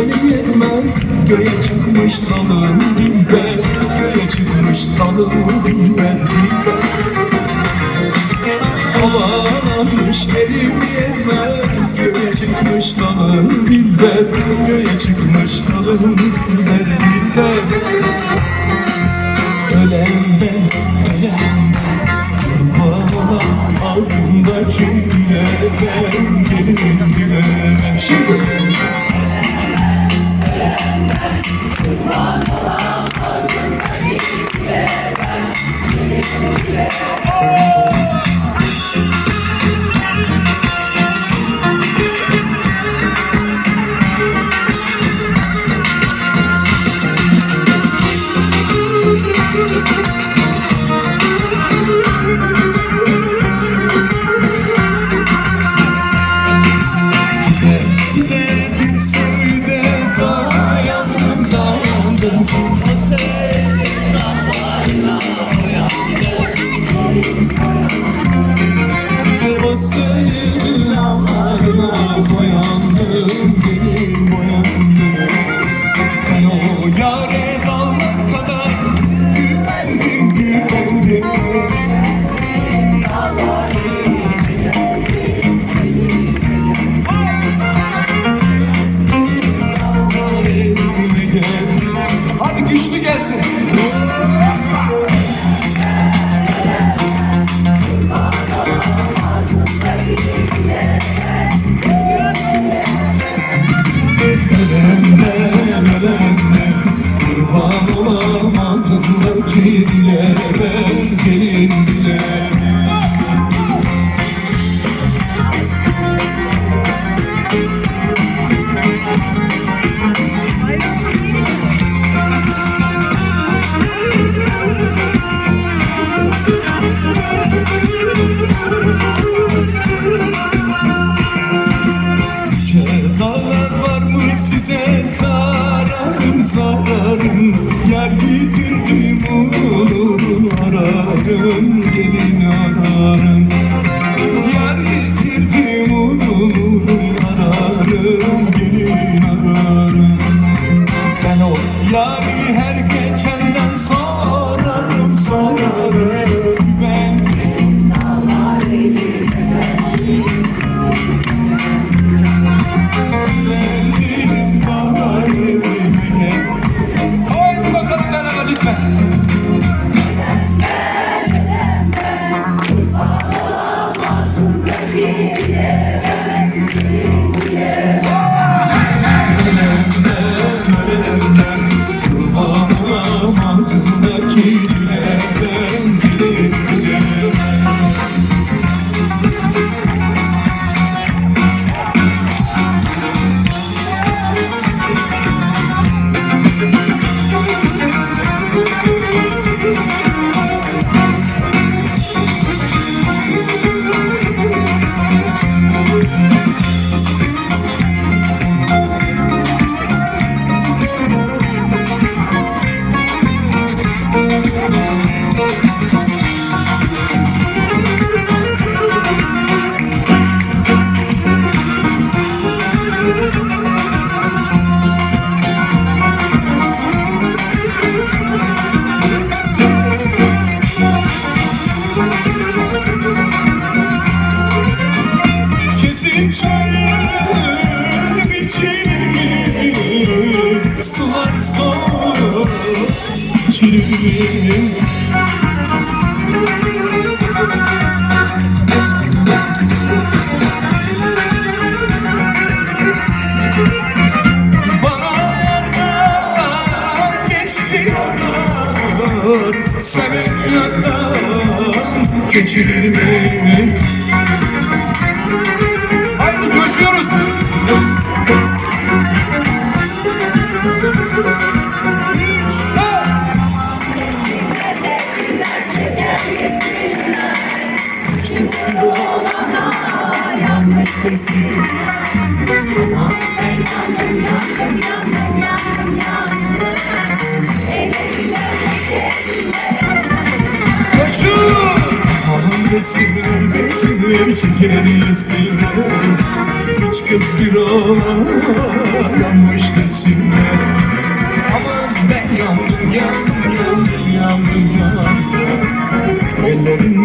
Elim yetmez. Göğe çıkmış dalım dilber Göğe çıkmış dalım dilber dilber Havalanmış elim yetmez. Göğe çıkmış dalım dilber Göğe çıkmış dalım dilber Ölen ben, ölen ben. Kurban ağzımdaki bile ben. Gelin bile ben Şimdi One, Põe a. size zararım zararım Yer yitirdim onun ararım gelin ararım. Yer yitirdim onun ararım gelin ararım. Ben o yari Mi? Bana yerden geçti yollar Seven yerden geçirir Koşun! Aman yesinler Hiç kız bir oğlan yanmış desinler Aman ben yandım, yandım, yandım, yandım, yandım Ellerin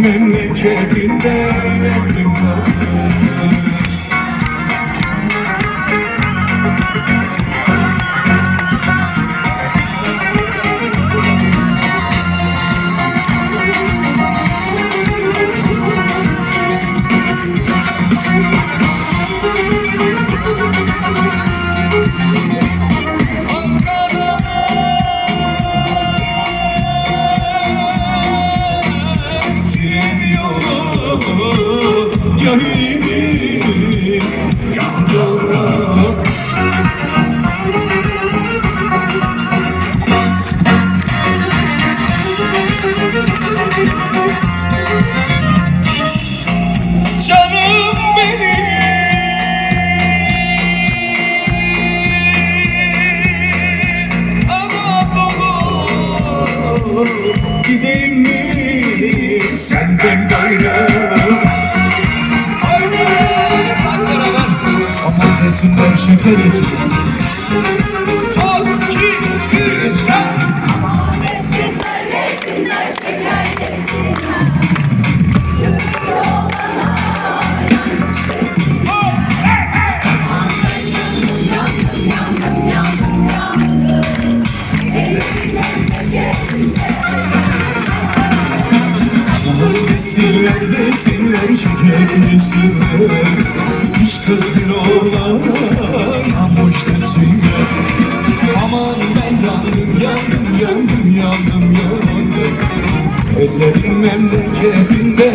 Yo, he, he, he. Aman desinler şeker şeker desinler Üç kız bir oğlan namuş desinler. Aman ben yandım yandım yandım yandım yandım. Ellerin memleketinde